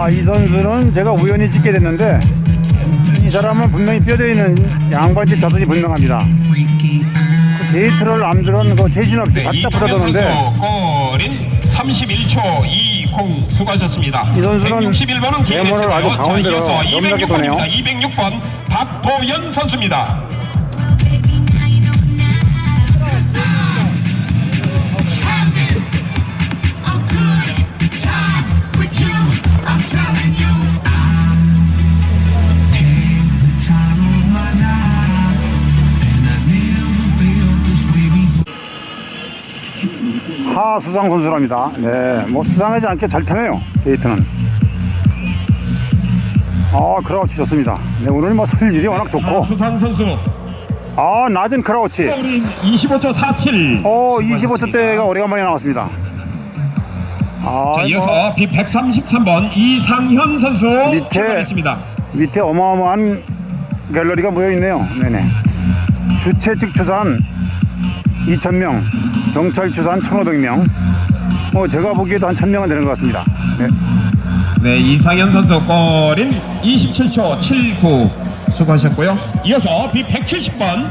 아, 이 선수는 제가 우연히 찍게 됐는데 이 사람은 분명히 뼈대 있는 양반집 자손이 분명합니다. 그 데이트를 남들은 그 재진 없이 네, 바짝 붙어도는데 골인 31초 20 수고하셨습니다. 이 선수는 161번은 대문을 아주 가운데로 염라게 도네요. 206번 박도연 선수입니다. 하 수상 선수랍니다. 네, 뭐 수상하지 않게 잘 타네요. 데이트는. 아, 크라우치 좋습니다. 네, 오늘 뭐 설질이 워낙 좋고. 수상 선수 아, 낮은 크라우치. 골인 25초 47. 어, 25초 대가 오래간만에 나왔습니다. 아, 자, 이어서 B 133번 이상현 선수 밑에 출발했습니다. 밑에 어마어마한 갤러리가 모여 있네요. 네네. 주최 측 추산 2,000명, 경찰 추산 1,500명. 뭐 제가 보기에도 한 1,000명은 되는 것 같습니다. 네. 네, 이상현 선수 골인 27초 79 수고하셨고요. 이어서 B 170번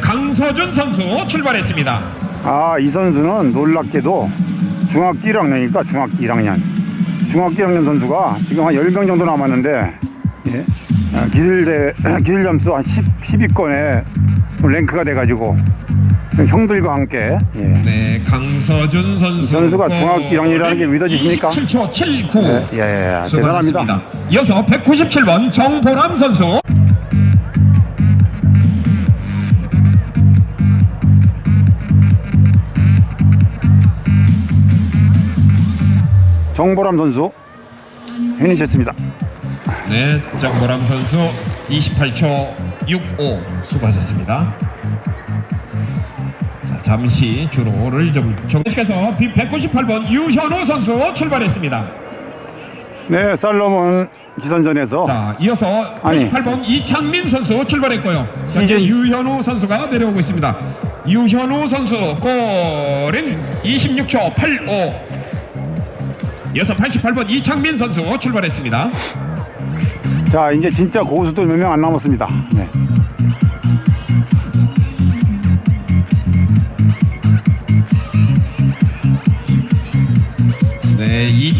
강서준 선수 출발했습니다. 아, 이 선수는 놀랍게도 중학교 1학년이니까 중학교 1학년. 중학교 1학년 선수가 지금 한 10명 정도 남았는데, 예. 아, 기술대, 기술 점수 한 10, 10위권에 좀 랭크가 돼가지고, 좀 형들과 함께, 예. 네, 강서준 선수. 이 선수가 중학교 1학년이라는 게 믿어지십니까? 27초 79. 네, 예, 예, 예. 대단합니다. 수고하셨습니다. 이어서 197번 정보람 선수. 정보람 선수, 해니셨습니다. 네, 정보람 선수 28초 65 수고하셨습니다. 자, 잠시 주로를 좀 정식해서 198번 유현우 선수 출발했습니다. 네, 살롬은 기선전에서 자, 이어서 아니. 88번 이창민 선수 출발했고요. 시즌- 유현우 선수가 내려오고 있습니다. 유현우 선수 골은 26초 85. 이어서 88번 이창민 선수 출발했습니다. 자, 이제 진짜 고수도 몇 명 안 남았습니다. 네.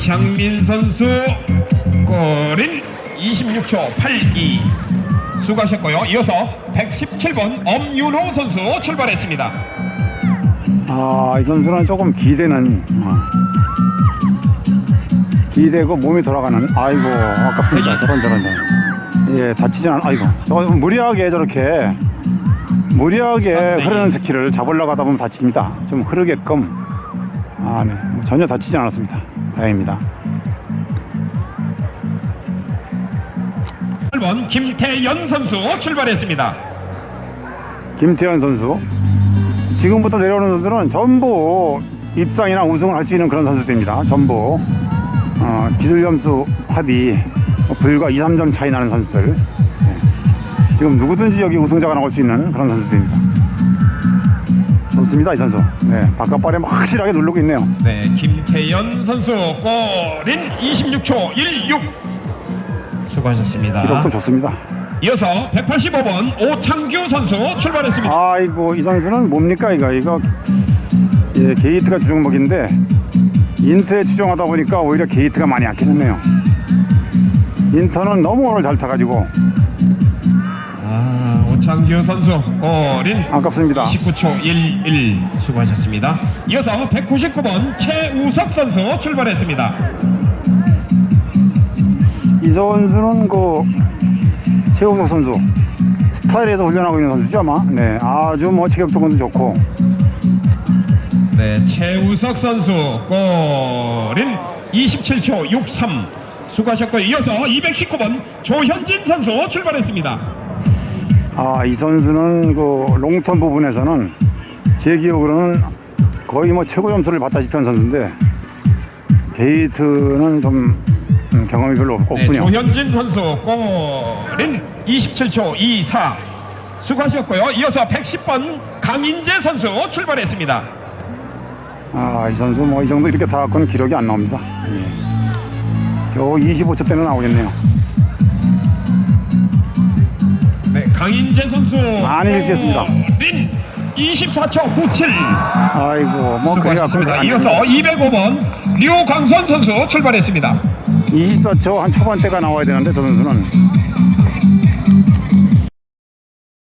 이창민 선수 골은 26초 82 수고하셨고요. 이어서 117번 엄윤호 선수 출발했습니다. 아, 이 선수는 조금 기대는 어. 기대고 몸이 돌아가는 아이고 아깝습니다. 저런 저런 저런. 예, 다치진 않. 아이고, 저거 무리하게 저렇게 무리하게 흐르는 스키를 잡으려고 하다 보면 다칩니다. 좀 흐르게끔. 아, 네, 뭐 전혀 다치지 않았습니다. 다행입니다. 8번 김태연 선수 출발했습니다. 김태현 선수. 지금부터 내려오는 선수는 전부 입상이나 우승을 할 수 있는 그런 선수들입니다. 전부 어, 기술 점수 합이 뭐 불과 2, 3점 차이 나는 선수들. 네. 지금 누구든지 여기 우승자가 나올 수 있는 그런 선수들입니다. 좋습니다, 이 선수. 네, 바깥발에 확실하게 누르고 있네요. 네, 김태연 선수 골인 26초 16 수고하셨습니다. 기록도 좋습니다. 이어서 185번 오창규 선수 출발했습니다. 아이고, 이 선수는 뭡니까, 이거? 이거 예, 게이트가 주종목인데 인트에 추종하다 보니까 오히려 게이트가 많이 약해졌네요. 인터는 너무 오늘 잘 타가지고 아, 오창규 선수 골인 아깝습니다. 29초 11 수고하셨습니다. 이어서 199번 최우석 선수 출발했습니다. 이 선수는 그 최우석 선수 스타일에서 훈련하고 있는 선수죠 아마. 네, 아주 뭐 체격 조건도 좋고 네, 최우석 선수 골인 27초 63 수고하셨고요. 이어서 219번 조현진 선수 출발했습니다. 아 이 선수는 그 롱턴 부분에서는 제 기억으로는 거의 뭐 최고 점수를 받다시피 한 선수인데 게이트는 좀 음, 경험이 별로 없- 네, 없군요. 조현진 선수 골인 27초 24 수고하셨고요. 이어서 110번 강인재 선수 출발했습니다. 아 이 선수 뭐 이 정도 이렇게 타갖고는 기록이 안 나옵니다. 예. 겨우 25초 대는 나오겠네요. 강인재 선수 많이 미스했습니다. 린 24초 97 아이고, 뭐 그래갖고 수고하셨습니다. 이어서 205번 류광선 선수 출발했습니다. 24초 한 초반대가 나와야 되는데 저 선수는